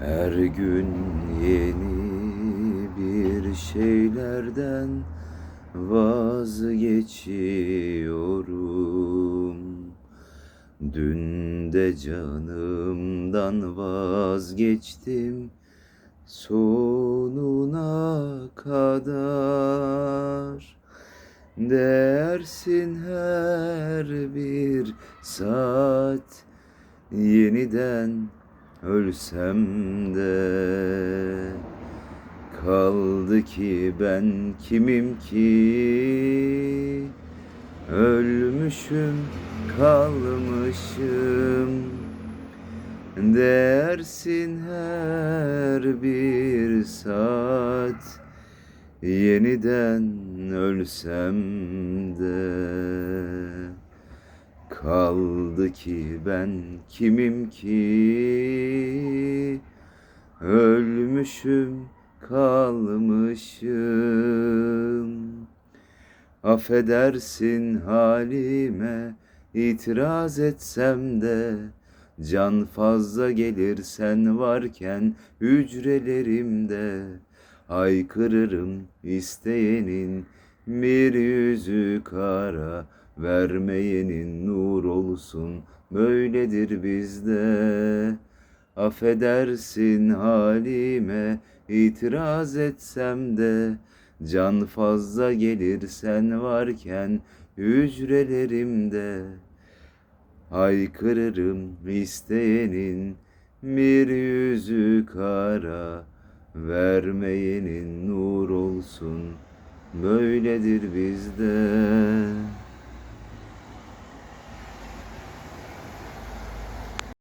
Her gün yeni bir şeylerden vazgeçiyorum. Dün de canımdan vazgeçtim sonuna kadar. Dersin her bir saat yeniden ölsem de kaldı ki ben kimim ki? Ölmüşüm kalmışım. Dersin her bir saat. Yeniden ölsem de kaldı ki ben kimim ki ölmüşüm kalmışım. Affedersin halime itiraz etsem de can fazla gelir sen varken hücrelerimde. Haykırırım isteyenin bir yüzü kara vermeyenin. Nur olsun böyledir bizde affedersin halime itiraz etsem de can fazla gelir sen varken hücrelerimde. Haykırırım isteyenin bir yüzü kara vermeyenin nur olsun böyledir bizde